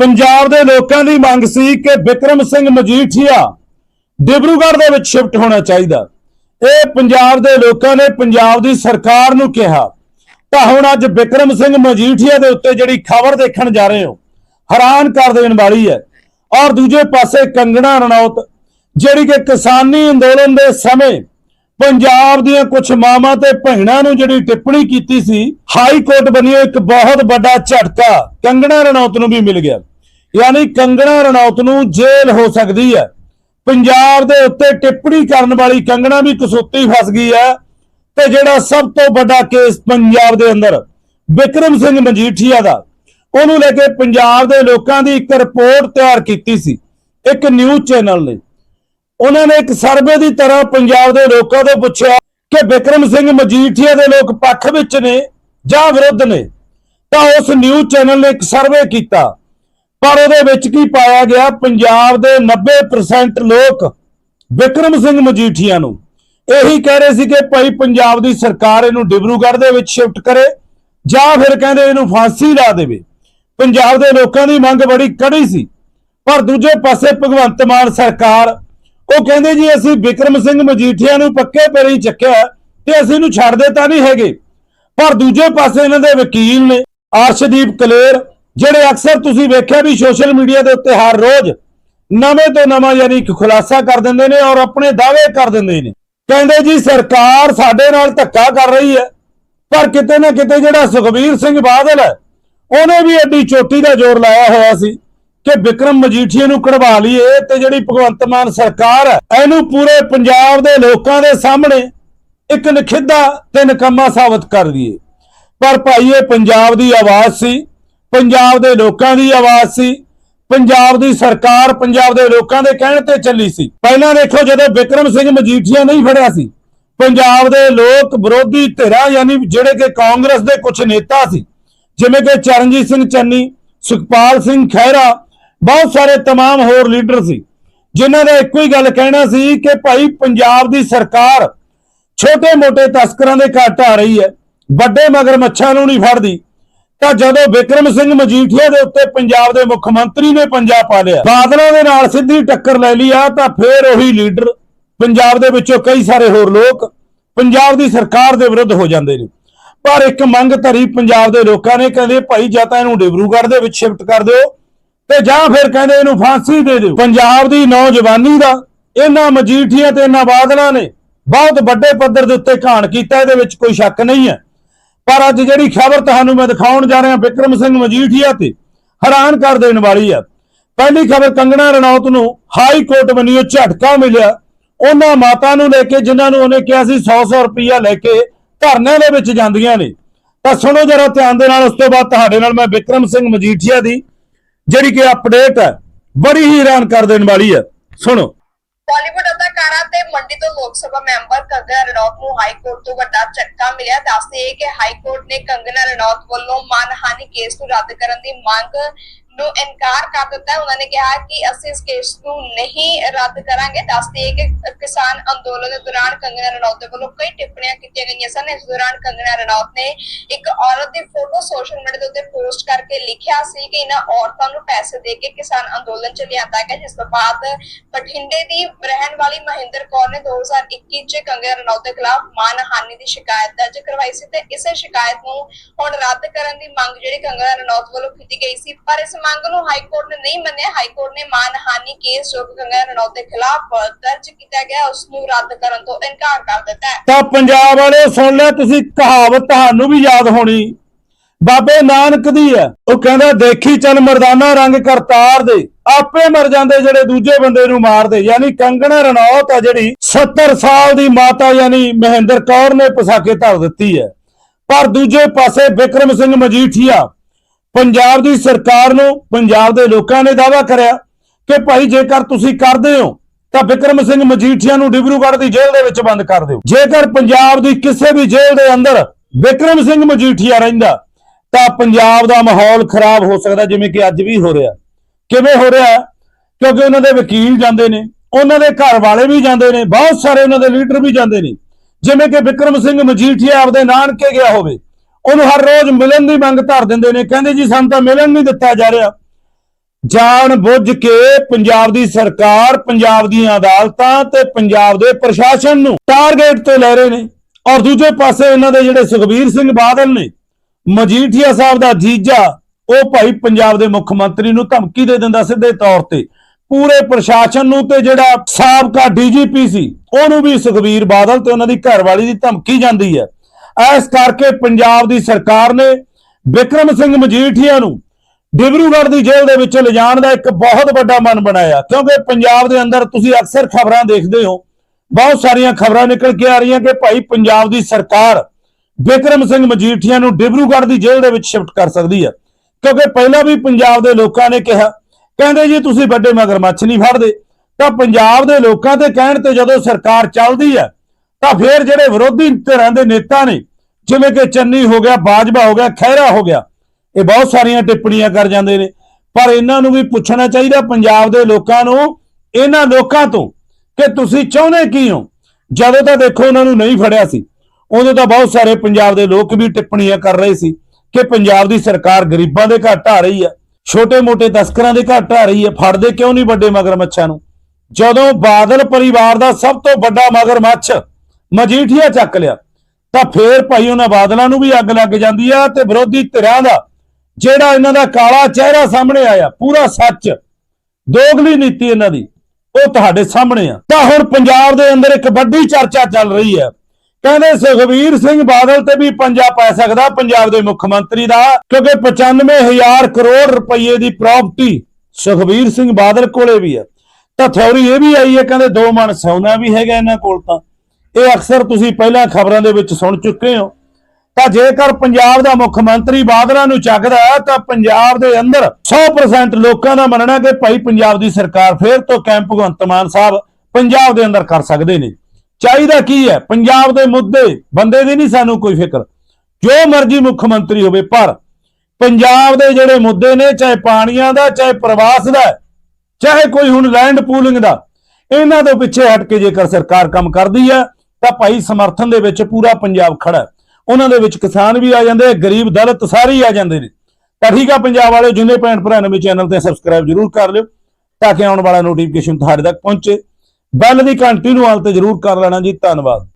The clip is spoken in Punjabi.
ਪੰਜਾਬ ਦੇ ਲੋਕਾਂ ਦੀ ਮੰਗ ਸੀ ਕਿ ਵਿਕਰਮ ਸਿੰਘ ਮਜੀਠੀਆ ਡਿਬਰੂਗੜ੍ਹ ਦੇ ਵਿੱਚ ਸ਼ਿਫਟ ਹੋਣਾ ਚਾਹੀਦਾ। ਇਹ ਪੰਜਾਬ ਦੇ ਲੋਕਾਂ ਨੇ ਪੰਜਾਬ ਦੀ ਸਰਕਾਰ ਨੂੰ ਕਿਹਾ। ਤਾਂ ਹੁਣ ਅੱਜ ਵਿਕਰਮ ਸਿੰਘ ਮਜੀਠੀਆ ਦੇ ਉੱਤੇ ਜਿਹੜੀ ਖਬਰ ਦੇਖਣ ਜਾ ਰਹੇ ਹੋ, ਹੈਰਾਨ ਕਰ ਦੇਣ ਵਾਲੀ ਹੈ। ਔਰ ਦੂਜੇ ਪਾਸੇ ਕੰਗਣਾ ਰਣੌਤ, ਜਿਹੜੀ ਕਿ ਕਿਸਾਨੀ ਅੰਦੋਲਨ ਦੇ ਸਮੇਂ ਪੰਜਾਬ ਦੀਆਂ ਕੁਝ ਮਾਵਾਂ ਤੇ ਭੈਣਾਂ ਨੂੰ ਜਿਹੜੀ ਟਿੱਪਣੀ ਕੀਤੀ ਸੀ, ਹਾਈ ਕੋਰਟ ਬਣਿਓ ਇੱਕ ਬਹੁਤ ਵੱਡਾ ਝਟਕਾ। ਕੰਗਣਾ ਰਣੌਤ ਨੂੰ ਵੀ ਮਿਲ ਗਿਆ। ਯਾਨੀ ਕੰਗਣਾ ਰਣੌਤ ਨੂੰ ਜੇਲ੍ਹ ਹੋ ਸਕਦੀ ਹੈ। ਪੰਜਾਬ ਦੇ ਉੱਤੇ ਟਿੱਪਣੀ ਕਰਨ ਵਾਲੀ ਕੰਗਣਾ ਵੀ ਕਸੂਤੀ ਫਸ ਗਈ ਹੈ ਤੇ ਜਿਹੜਾ ਸਭ ਤੋਂ ਵੱਡਾ ਕੇਸ ਪੰਜਾਬ ਦੇ ਅੰਦਰ, ਵਿਕਰਮ ਸਿੰਘ ਮਜੀਠੀਆ ਦਾ, ਉਹਨੂੰ ਲੈ ਕੇ ਪੰਜਾਬ ਦੇ ਲੋਕਾਂ ਦੀ ਇੱਕ ਰਿਪੋਰਟ ਤਿਆਰ ਕੀਤੀ ਸੀ, ਇੱਕ ਨਿਊਜ਼ ਚੈਨਲ ਨੇ। ਉਹਨਾਂ ਨੇ ਇੱਕ ਸਰਵੇ ਦੀ ਤਰ੍ਹਾਂ ਪੰਜਾਬ ਦੇ ਲੋਕਾਂ ਤੋਂ ਪੁੱਛਿਆ ਕਿ ਵਿਕਰਮ ਸਿੰਘ ਮਜੀਠੀਆ ਦੇ ਲੋਕ ਪੱਖ ਵਿੱਚ ਨੇ ਜਾਂ ਵਿਰੁੱਧ ਨੇ। ਤਾਂ ਉਸ ਨਿਊਜ਼ ਚੈਨਲ ਨੇ ਇੱਕ ਸਰਵੇ ਕੀਤਾ ਪਰ ਉਹਦੇ ਵਿੱਚ ਕੀ ਪਾਇਆ ਗਿਆ? ਪੰਜਾਬ ਦੇ 90% ਲੋਕ ਵਿਕਰਮ ਸਿੰਘ ਮਜੀਠੀਆ ਨੂੰ। ਇਹੀ ਕਹਿ ਰਹੇ ਸੀ ਕਿ ਭਾਈ ਪੰਜਾਬ ਦੀ ਸਰਕਾਰ ਇਹਨੂੰ ਡਿਬਰੂਗੜ੍ਹ ਦੇ ਵਿੱਚ ਸ਼ਿਫਟ ਕਰੇ ਜਾਂ ਫਿਰ ਕਹਿੰਦੇ ਇਹਨੂੰ ਫਾਂਸੀ ਲਾ ਦੇਵੇ। ਪੰਜਾਬ ਦੇ ਲੋਕਾਂ ਦੀ ਮੰਗ ਬੜੀ ਕੜੀ ਸੀ। ਪਰ ਦੂਜੇ ਪਾਸੇ ਭਗਵੰਤ ਮਾਨ ਸਰਕਾਰ, ਉਹ ਕਹਿੰਦੇ ਜੀ, ਅਸੀਂ ਵਿਕਰਮ ਸਿੰਘ ਮਜੀਠੀਆ ਨੂੰ ਪੱਕੇ ਪੈਰੀ ਚੱਕਿਆ ਤੇ ਅਸੀਂ ਇਹਨੂੰ ਛੱਡਦੇ ਤਾਂ ਨਹੀਂ ਹੈਗੇ। ਪਰ ਦੂਜੇ ਪਾਸੇ ਇਹਨਾਂ ਦੇ ਵਕੀਲ ਨੇ, ਅਰਸ਼ਦੀਪ ਕਲੇਰ ਜਿਹੜੇ ਅਕਸਰ ਤੁਸੀਂ ਵੇਖਿਆ ਵੀ ਸੋਸ਼ਲ ਮੀਡੀਆ ਦੇ ਉੱਤੇ ਹਰ ਰੋਜ਼ ਨਵੇਂ ਤੋਂ ਨਵਾਂ ਯਾਨੀ ਇੱਕ ਖੁਲਾਸਾ ਕਰ ਦਿੰਦੇ ਨੇ ਔਰ ਆਪਣੇ ਦਾਅਵੇ ਕਰ ਦਿੰਦੇ ਨੇ। ਕਹਿੰਦੇ ਜੀ, ਸਰਕਾਰ ਸਾਡੇ ਨਾਲ ਧੱਕਾ ਕਰ ਰਹੀ ਹੈ, ਪਰ ਕਿਤੇ ਨਾ ਕਿਤੇ ਜਿਹੜਾ ਸੁਖਬੀਰ ਸਿੰਘ ਬਾਦਲ ਹੈ, ਉਹਨੇ ਵੀ ਐਡੀ ਚੋਟੀ ਦਾ ਜ਼ੋਰ ਲਾਇਆ ਹੋਇਆ ਸੀ ਕਿ ਵਿਕਰਮ ਮਜੀਠੀਆ ਨੂੰ ਕਢਵਾ ਲਈਏ ਤੇ ਜਿਹੜੀ ਭਗਵੰਤ ਮਾਨ ਸਰਕਾਰ ਹੈ, ਇਹਨੂੰ ਪੂਰੇ ਪੰਜਾਬ ਦੇ ਲੋਕਾਂ ਦੇ ਸਾਹਮਣੇ ਇੱਕ ਨਖਿੱਧਾ ਤੇ ਨਕਮਾ ਸਾਬਤ ਕਰ ਦਈਏ। ਪਰ ਭਾਈ, ਇਹ ਪੰਜਾਬ ਦੀ ਆਵਾਜ਼ ਸੀ ਪੰਜਾਬ ਦੇ ਲੋਕਾਂ ਦੀ ਆਵਾਜ਼ ਸੀ ਪੰਜਾਬ ਦੀ ਸਰਕਾਰ ਪੰਜਾਬ ਦੇ ਲੋਕਾਂ ਦੇ ਕਹਿਣ ਤੇ ਚੱਲੀ ਸੀ ਪਹਿਲਾਂ ਦੇਖੋ ਜਦੋਂ ਵਿਕਰਮ ਸਿੰਘ ਮਜੀਠੀਆ ਨਹੀਂ ਫੜਿਆ ਸੀ ਪੰਜਾਬ ਦੇ ਲੋਕ ਵਿਰੋਧੀ ਧਿਰਾਂ ਯਾਨੀ ਜਿਹੜੇ ਕਿ ਕਾਂਗਰਸ ਦੇ ਕੁਝ ਨੇਤਾ ਸੀ ਜਿਵੇਂ ਕਿ ਚਰਨਜੀਤ ਸਿੰਘ ਚੰਨੀ ਸੁਖਪਾਲ ਸਿੰਘ ਖਹਿਰਾ ਬਹੁਤ ਸਾਰੇ तमाम ਹੋਰ ਲੀਡਰ ਸੀ ਜਿਨ੍ਹਾਂ ਦਾ ਇੱਕੋ ਹੀ ਗੱਲ ਕਹਿਣਾ ਸੀ ਕਿ ਭਾਈ ਪੰਜਾਬ ਦੀ ਸਰਕਾਰ ਛੋਟੇ-ਮੋਟੇ ਤਸਕਰਾਂ ਦੇ ਘੱਟ ਆ ਰਹੀ ਹੈ ਵੱਡੇ ਮਗਰਮੱਛਾਂ ਨੂੰ ਨਹੀਂ ਫੜਦੀ ਤਾਂ ਜਦੋਂ ਵਿਕਰਮ ਸਿੰਘ ਮਜੀਠੀਆ ਦੇ ਉੱਤੇ ਪੰਜਾਬ ਦੇ ਮੁੱਖ ਮੰਤਰੀ ਨੇ ਪੰਜਾਬ ਪਾ ਲਿਆ, ਬਾਦਲਾਂ ਦੇ ਨਾਲ ਸਿੱਧੀ ਟੱਕਰ ਲੈ ਲਈ ਆ, ਤਾਂ ਫੇਰ ਉਹੀ ਲੀਡਰ ਪੰਜਾਬ ਦੇ ਵਿੱਚੋਂ ਕਈ ਸਾਰੇ ਹੋਰ ਲੋਕ ਪੰਜਾਬ ਦੀ ਸਰਕਾਰ ਦੇ ਵਿਰੁੱਧ ਹੋ ਜਾਂਦੇ ਨੇ। ਪਰ ਇੱਕ ਮੰਗ ਧਰੀ ਪੰਜਾਬ ਦੇ ਲੋਕਾਂ ਨੇ, ਕਹਿੰਦੇ ਭਾਈ ਜਾਂ ਤਾਂ ਇਹਨੂੰ ਡਿਬਰੂਗੜ੍ਹ ਦੇ ਵਿੱਚ ਸ਼ਿਫਟ ਕਰ ਦਿਓ ਤੇ ਜਾਂ ਫਿਰ ਕਹਿੰਦੇ ਇਹਨੂੰ ਫਾਂਸੀ ਦੇ ਦਿਓ। ਪੰਜਾਬ ਦੀ ਨੌਜਵਾਨੀ ਦਾ ਇਹਨਾਂ ਮਜੀਠੀਆਂ ਤੇ ਇਹਨਾਂ ਬਾਦਲਾਂ ਨੇ ਬਹੁਤ ਵੱਡੇ ਪੱਧਰ ਦੇ ਉੱਤੇ ਘਾਣ ਕੀਤਾ, ਇਹਦੇ ਵਿੱਚ ਕੋਈ ਸ਼ੱਕ ਨਹੀਂ ਹੈ। ਪਰ ਅੱਜ ਜਿਹੜੀ ਖਬਰ ਤੁਹਾਨੂੰ ਮੈਂ ਦਿਖਾਉਣ ਜਾ ਰਿਹਾ ਵਿਕਰਮ ਸਿੰਘ ਮਜੀਠੀਆ ਤੇ, ਹੈਰਾਨ ਕਰ ਦੇਣ ਵਾਲੀ ਹੈ ਪਹਿਲੀ ਖਬਰ ਕੰਗਣਾ ਰਣੌਤ ਨੂੰ ਹਾਈ ਕੋਰਟ ਬਣੀਓ ਝਟਕਾ ਮਿਲਿਆ। ਉਹਨਾਂ ਮਾਤਾ ਨੂੰ ਲੈ ਕੇ, ਜਿਨ੍ਹਾਂ ਨੂੰ ਉਹਨੇ ਕਿਹਾ ਸੀ 100-100 ਰੁਪਈਆ ਲੈ ਕੇ ਧਰਨੇ ਦੇ ਵਿੱਚ ਜਾਂਦੀਆਂ ਨੇ। ਤਾਂ ਸੁਣੋ ਜਰਾ ਧਿਆਨ ਦੇ ਨਾਲ, ਉਸ ਤੋਂ ਬਾਅਦ ਤੁਹਾਡੇ ਨਾਲ ਮੈਂ ਵਿਕਰਮ ਸਿੰਘ ਮਜੀਠੀਆ ਦੀ ਜਿਹੜੀ ਕਿ ਅਪਡੇਟ ਹੈ, ਬੜੀ ਹੀ ਹੈਰਾਨ ਕਰ ਦੇਣ ਵਾਲੀ ਹੈ ਸੁਣੋ। ਬਾਲੀਵੁੱਡ ਅਦਾਕਾਰਾ ਤੇ ਮੰਡੀ ਤੋਂ ਲੋਕ ਸਭਾ ਮੈਂਬਰ ਕੰਗਨਾ ਰਣੌਤ ਨੂੰ ਹਾਈ ਕੋਰਟ ਤੋਂ ਵੱਡਾ ਝਟਕਾ ਮਿਲਿਆ ਦੱਸਦੇ ਕਿ ਹਾਈ ਕੋਰਟ ਨੇ ਕੰਗਨਾ ਰਣੌਤ ਵੱਲੋਂ ਮਾਨਹਾਨੀ ਕੇਸ ਨੂੰ ਰੱਦ ਕਰਨ ਦੀ ਮੰਗ ਨੂੰ ਇਨਕਾਰ ਕਰ ਦਿੱਤਾ ਹੈ। ਉਹਨਾਂ ਨੇ ਕਿਹਾ ਕਿ ਅਸੀਂ ਇਸ ਕੇਸ ਨੂੰ ਨਹੀਂ ਰੱਦ ਕਰਾਂਗੇ। ਦੱਸਦੇ ਇਹ ਕਿ ਕਿਸਾਨ ਅੰਦੋਲਨ ਦੇ ਦੌਰਾਨ ਕੰਗਨਾ ਰਣੌਤ ਦੇ ਵੱਲੋਂ ਕਈ ਟਿੱਪਣੀਆਂ ਕੀਤੀਆਂ ਗਈਆਂ ਸਨ। ਇਸ ਦੌਰਾਨ ਕੰਗਨਾ ਰਣੌਤ ਨੇ ਇੱਕ ਔਰਤ ਦੀ ਫੋਟੋ ਸੋਸ਼ਲ ਮੀਡੀਆ ਦੇ ਉੱਤੇ ਪੋਸਟ ਕਰਕੇ ਲਿਖਿਆ ਸੀ ਕਿ ਇਹਨਾਂ ਔਰਤਾਂ ਨੂੰ ਪੈਸੇ ਦੇ ਕੇ ਕਿਸਾਨ ਅੰਦੋਲਨ ਚ ਲਿਆਂਦਾ ਗਿਆ, ਜਿਸ ਤੋਂ ਬਾਅਦ ਬਠਿੰਡੇ ਦੀ ਰਹਿਣ ਵਾਲੀ ਮਹਿੰਦਰ ਕੌਰ ਨੇ 2021 ਚ ਕੰਗਨਾ ਰਣੌਤ ਦੇ ਖਿਲਾਫ ਮਾਨਹਾਨੀ ਦੀ ਸ਼ਿਕਾਇਤ ਦਰਜ ਕਰਵਾਈ ਸੀ ਤੇ ਇਸੇ ਸ਼ਿਕਾਇਤ ਨੂੰ ਹੁਣ ਰੱਦ ਕਰਨ ਦੀ ਮੰਗ ਜਿਹੜੀ ਕੰਗਨਾ ਰਣੌਤ ਵੱਲੋਂ ਕੀਤੀ ਗਈ ਸੀ। ਪਰ ਇਸ ਮੰਗ ਨੂੰ ਹਾਈ ਕੋਰਟ ਨੇ ਨਹੀਂ ਮੰਨਿਆ। ਹਾਈ ਕੋਰਟ ਨੇ ਮਾਨਹਾਨੀ ਕੇਸ ਜੋ ਕਿ ਰਣੌਤ ਦੇ ਖਿਲਾਫ ਦਰਜ ਕੀਤਾ ਗਿਆ, ਉਸ ਨੂੰ ਰੱਦ ਕਰਨ ਤੋਂ ਇਨਕਾਰ ਕਰ ਦਿੱਤਾ ਹੈ। ਤਾਂ ਪੰਜਾਬ ਵਾਲੇ ਸੁਣ ਲਿਆ ਤੁਸੀਂ ਕਹਾਵਤ ਤੁਹਾਨੂੰ ਵੀ ਯਾਦ ਹੋਣੀ। ਬਾਬੇ ਨਾਨਕ ਦੀ ਹੈ। ਉਹ ਕਹਿੰਦਾ, ਦੇਖੀ ਚੱਲ ਮਰਦਾਨਾ ਰੰਗ ਕਰਤਾਰ ਦੇ। ਆਪੇ ਮਰ ਜਾਂਦੇ ਜਿਹੜੇ ਦੂਜੇ ਬੰਦੇ ਨੂੰ ਮਾਰਦੇ। ਯਾਨੀ ਕੰਗਣਾ ਰਣੌਤ ਆ ਜਿਹੜੀ 70 ਸਾਲ ਦੀ ਮਾਤਾ ਯਾਨੀ ਮਹਿੰਦਰ ਕੌਰ ਨੇ ਪਸਾਕੇ ਧਰ ਦਿੱਤੀ ਹੈ। ਪਰ ਦੂਜੇ ਪਾਸੇ ਵਿਕਰਮ ਸਿੰਘ ਮਜੀਠੀਆ ਪੰਜਾਬ ਦੀ ਸਰਕਾਰ ਨੂੰ ਪੰਜਾਬ ਦੇ ਲੋਕਾਂ ਨੇ ਦਾਅਵਾ ਕਰਿਆ ਕਿ ਭਾਈ ਜੇਕਰ ਤੁਸੀਂ ਕਰਦੇ ਹੋ, ਤਾਂ ਵਿਕਰਮ ਸਿੰਘ ਮਜੀਠੀਆ ਨੂੰ ਡਿਬਰੂਗੜ੍ਹ ਦੀ ਜੇਲ੍ਹ ਦੇ ਵਿੱਚ ਬੰਦ ਕਰ ਦਿਓ। ਜੇਕਰ ਪੰਜਾਬ ਦੀ ਕਿਸੇ ਵੀ ਜੇਲ੍ਹ ਦੇ ਅੰਦਰ ਵਿਕਰਮ ਸਿੰਘ ਮਜੀਠੀਆ ਰਹਿੰਦਾ, ਤਾਂ ਪੰਜਾਬ ਦਾ ਮਾਹੌਲ ਖਰਾਬ ਹੋ ਸਕਦਾ, ਜਿਵੇਂ ਕਿ ਅੱਜ ਵੀ ਹੋ ਰਿਹਾ। ਕਿਵੇਂ ਹੋ ਰਿਹਾ? ਕਿਉਂਕਿ ਉਹਨਾਂ ਦੇ ਵਕੀਲ ਜਾਂਦੇ ਨੇ, ਉਹਨਾਂ ਦੇ ਘਰ ਵਾਲੇ ਵੀ ਜਾਂਦੇ ਨੇ, ਬਹੁਤ ਸਾਰੇ ਉਹਨਾਂ ਦੇ ਲੀਡਰ ਵੀ ਜਾਂਦੇ ਨੇ। ਜਿਵੇਂ ਕਿ ਵਿਕਰਮ ਸਿੰਘ ਮਜੀਠੀਆ ਆਪਦੇ ਨਾਨਕੇ ਗਿਆ ਹੋਵੇ ਉਹਨੂੰ ਹਰ ਰੋਜ਼ ਮਿਲਣ ਦੀ ਮੰਗ ਧਰ ਦਿੰਦੇ ਨੇ, ਕਹਿੰਦੇ ਜੀ ਸਾਨੂੰ ਤਾਂ ਮਿਲਣ ਨਹੀਂ ਦਿੱਤਾ ਜਾ ਰਿਹਾ। ਜਾਣ ਬੁੱਝ ਕੇ ਪੰਜਾਬ ਦੀ ਸਰਕਾਰ ਪੰਜਾਬ ਦੀਆਂ ਅਦਾਲਤਾਂ ਤੇ ਪੰਜਾਬ ਦੇ ਪ੍ਰਸ਼ਾਸਨ ਨੂੰ ਟਾਰਗੇਟ ਤੇ ਲੈ ਰਹੇ ਨੇ। ਔਰ ਦੂਜੇ ਪਾਸੇ ਇਹਨਾਂ ਦੇ ਜਿਹੜੇ ਸੁਖਬੀਰ ਸਿੰਘ ਬਾਦਲ ਨੇ, ਮਜੀਠੀਆ ਸਾਹਿਬ ਦਾ ਜੀਜਾ, ਉਹ ਭਾਈ ਪੰਜਾਬ ਦੇ ਮੁੱਖ ਮੰਤਰੀ ਨੂੰ ਧਮਕੀ ਦੇ ਦਿੰਦਾ ਸਿੱਧੇ ਤੌਰ ਤੇ। ਪੂਰੇ ਪ੍ਰਸ਼ਾਸਨ ਨੂੰ ਤੇ ਜਿਹੜਾ ਸਾਬਕਾ ਡੀਜੀਪੀ ਸੀ, ਉਹਨੂੰ ਵੀ ਸੁਖਬੀਰ ਬਾਦਲ ਤੇ ਉਹਨਾਂ ਦੀ ਘਰਵਾਲੀ ਦੀ ਧਮਕੀ ਜਾਂਦੀ ਹੈ। ਇਸ ਕਰਕੇ ਪੰਜਾਬ ਦੀ ਸਰਕਾਰ ਨੇ ਵਿਕਰਮ ਸਿੰਘ ਮਜੀਠੀਆ ਨੂੰ ਡਿਬਰੂਗੜ੍ਹ ਦੀ ਜੇਲ੍ਹ ਦੇ ਵਿੱਚ ਲਿਜਾਣ ਦਾ ਇੱਕ ਬਹੁਤ ਵੱਡਾ ਮਨ ਬਣਾਇਆ। ਕਿਉਂਕਿ ਪੰਜਾਬ ਦੇ ਅੰਦਰ ਤੁਸੀਂ ਅਕਸਰ ਖਬਰਾਂ ਦੇਖਦੇ ਹੋ, ਬਹੁਤ ਸਾਰੀਆਂ ਖਬਰਾਂ ਨਿਕਲ ਕੇ ਆ ਰਹੀਆਂ ਕਿ ਭਾਈ ਪੰਜਾਬ ਦੀ ਸਰਕਾਰ ਵਿਕਰਮ ਸਿੰਘ ਮਜੀਠੀਆ ਨੂੰ ਡਿਬਰੂਗੜ੍ਹ ਦੀ ਜੇਲ੍ਹ ਦੇ ਵਿੱਚ ਸ਼ਿਫਟ ਕਰ ਸਕਦੀ ਹੈ। ਕਿਉਂਕਿ ਪਹਿਲਾਂ ਵੀ ਪੰਜਾਬ ਦੇ ਲੋਕਾਂ ਨੇ ਕਿਹਾ, ਕਹਿੰਦੇ ਜੀ ਤੁਸੀਂ ਵੱਡੇ ਮਗਰਮੱਛ ਨਹੀਂ ਫੜਦੇ। ਤਾਂ ਪੰਜਾਬ ਦੇ ਲੋਕਾਂ ਦੇ ਕਹਿਣ ਤੇ ਜਦੋਂ ਸਰਕਾਰ ਚੱਲਦੀ ਹੈ ਤਾਂ ਫਿਰ ਜਿਹੜੇ ਵਿਰੋਧੀ ਧਿਰਾਂ ਦੇ ਨੇਤਾ ਨੇ, ਜਿਵੇਂ ਕਿ ਚੰਨੀ ਹੋ ਗਿਆ, ਬਾਜਵਾ ਹੋ ਗਿਆ, ਖਹਿਰਾ ਹੋ ਗਿਆ, ਇਹ ਬਹੁਤ ਸਾਰੀਆਂ ਟਿੱਪਣੀਆਂ ਕਰ ਜਾਂਦੇ ਨੇ। ਪਰ ਇਹਨਾਂ ਨੂੰ ਵੀ ਪੁੱਛਣਾ ਚਾਹੀਦਾ, ਪੰਜਾਬ ਦੇ ਲੋਕਾਂ ਨੂੰ, ਇਹਨਾਂ ਲੋਕਾਂ ਤੋਂ, ਕਿ ਤੁਸੀਂ ਚਾਹੁੰਦੇ ਕੀ ਹੋ? ਜਦੋਂ ਤਾਂ ਦੇਖੋ ਉਹਨਾਂ ਨੂੰ ਨਹੀਂ ਫੜਿਆ ਸੀ, ਉਦੋਂ ਤਾਂ ਬਹੁਤ ਸਾਰੇ ਪੰਜਾਬ ਦੇ ਲੋਕ ਵੀ ਟਿੱਪਣੀਆਂ ਕਰ ਰਹੇ ਸੀ, ਕਿ ਪੰਜਾਬ ਦੀ ਸਰਕਾਰ ਗਰੀਬਾਂ ਦੇ ਘਰ ਢਾ ਰਹੀ ਹੈ ਛੋਟੇ-ਮੋਟੇ ਤਸਕਰਾਂ ਦੇ ਘਰ ਢਾ ਰਹੀ ਹੈ ਫੜਦੇ ਕਿਉਂ ਨਹੀਂ ਵੱਡੇ ਮਗਰਮੱਛਾਂ ਨੂੰ? ਜਦੋਂ ਬਾਦਲ ਪਰਿਵਾਰ ਦਾ ਸਭ ਤੋਂ ਵੱਡਾ ਮਗਰਮੱਛ ਮਜੀਠੀਆ ਚੱਕ ਲਿਆ। ਤਾਂ ਫੇਰ ਭਾਈ ਉਹਨਾਂ ਬਾਦਲਾਂ ਨੂੰ ਵੀ ਅੱਗ ਲੱਗ ਜਾਂਦੀ ਆ ਤੇ ਵਿਰੋਧੀ ਧਿਰਾਂ ਦਾ, ਜਿਹੜਾ ਇਹਨਾਂ ਦਾ ਕਾਲਾ ਚਿਹਰਾ ਸਾਹਮਣੇ ਆਇਆ, ਪੂਰਾ ਸੱਚ। ਦੋਗਲੀ ਨੀਤੀ ਇਹਨਾਂ ਦੀ, ਉਹ ਤੁਹਾਡੇ ਸਾਹਮਣੇ ਆ। ਤਾਂ ਹੁਣ ਪੰਜਾਬ ਦੇ ਅੰਦਰ ਇੱਕ ਵੱਡੀ ਚਰਚਾ ਚੱਲ ਰਹੀ ਹੈ। ਕਹਿੰਦੇ ਸੁਖਬੀਰ ਸਿੰਘ ਬਾਦਲ ਤੇ ਵੀ ਪੰਜਾ ਪੈ ਸਕਦਾ ਪੰਜਾਬ ਦੇ ਮੁੱਖ ਮੰਤਰੀ ਦਾ, ਕਿਉਂਕਿ 95000 ਕਰੋੜ ਰੁਪਏ ਦੀ ਪ੍ਰਾਪਰਟੀ ਸੁਖਬੀਰ ਸਿੰਘ ਬਾਦਲ ਕੋਲੇ ਵੀ ਹੈ। ਤਾਂ ਥਿਉਰੀ ਇਹ ਵੀ ਆਈ ਹੈ, ਕਹਿੰਦੇ ਦੋ ਮਣ ਸੋਨਾ ਵੀ ਹੈਗਾ ਇਹਨਾਂ ਕੋਲ ਤਾਂ। ਇਹ ਅਕਸਰ ਤੁਸੀਂ ਪਹਿਲਾਂ ਖਬਰਾਂ ਦੇ ਵਿੱਚ ਸੁਣ ਚੁੱਕੇ ਹੋ। ਤਾਂ ਜੇਕਰ ਪੰਜਾਬ ਦਾ ਮੁੱਖ ਮੰਤਰੀ ਬਾਦਲਾਂ ਨੂੰ ਚੱਕਦਾ ਤਾਂ ਪੰਜਾਬ ਦੇ ਅੰਦਰ 100% ਲੋਕਾਂ ਦਾ ਮੰਨਣਾ ਕਿ ਭਾਈ ਪੰਜਾਬ ਦੀ ਸਰਕਾਰ ਫੇਰ ਤੋਂ ਕੈਂਪ ਭਗਵੰਤ ਮਾਨ ਸਾਹਿਬ ਪੰਜਾਬ ਦੇ ਅੰਦਰ ਕਰ ਸਕਦੇ ਨੇ। ਚਾਹੀਦਾ ਕੀ ਹੈ? ਪੰਜਾਬ ਦੇ ਮੁੱਦੇ। ਬੰਦੇ ਦੀ ਨਹੀਂ ਸਾਨੂੰ ਕੋਈ ਫਿਕਰ। ਜੋ ਮਰਜ਼ੀ ਮੁੱਖ ਮੰਤਰੀ ਹੋਵੇ, ਪਰ ਪੰਜਾਬ ਦੇ ਜਿਹੜੇ ਮੁੱਦੇ ਨੇ, ਚਾਹੇ ਪਾਣੀਆਂ ਦਾ, ਚਾਹੇ ਪ੍ਰਵਾਸ ਦਾ, ਚਾਹੇ ਕੋਈ ਹੁਣ ਲੈਂਡ ਪੂਲਿੰਗ ਦਾ, ਇਹਨਾਂ ਦੇ ਪਿੱਛੇ ਹਟ ਕੇ ਜੇਕਰ ਸਰਕਾਰ ਕੰਮ ਕਰਦੀ ਹੈ ਤਾਂ ਭਾਈ ਸਮਰਥਨ ਦੇ ਵਿੱਚ ਪੂਰਾ ਪੰਜਾਬ ਖੜਾ ਉਹਨਾਂ ਦੇ ਵਿੱਚ ਕਿਸਾਨ ਵੀ ਆ ਜਾਂਦੇ, ਗਰੀਬ ਦਲਿਤ ਸਾਰੇ ਹੀ ਆ ਜਾਂਦੇ ਨੇ। ਤਾਂ ਠੀਕ ਆ, ਪੰਜਾਬ ਵਾਲੇ ਜਿੰਨੇ ਭੈਣ ਭਰਾ ਨਵੇਂ ਚੈਨਲ ਤੇ ਸਬਸਕ੍ਰਾਈਬ ਜਰੂਰ ਕਰ ਲਿਓ, ਤਾਂ ਕਿ ਆਉਣ ਵਾਲਾ ਨੋਟੀਫਿਕੇਸ਼ਨ ਤੁਹਾਡੇ ਤੱਕ ਪਹੁੰਚੇ। ਬੈਲ ਦੀ ਘੰਟੀ ਨੂੰ ਹਾਲ ਤੇ ਜਰੂਰ ਕਰ ਲੈਣਾ ਜੀ, ਧੰਨਵਾਦ।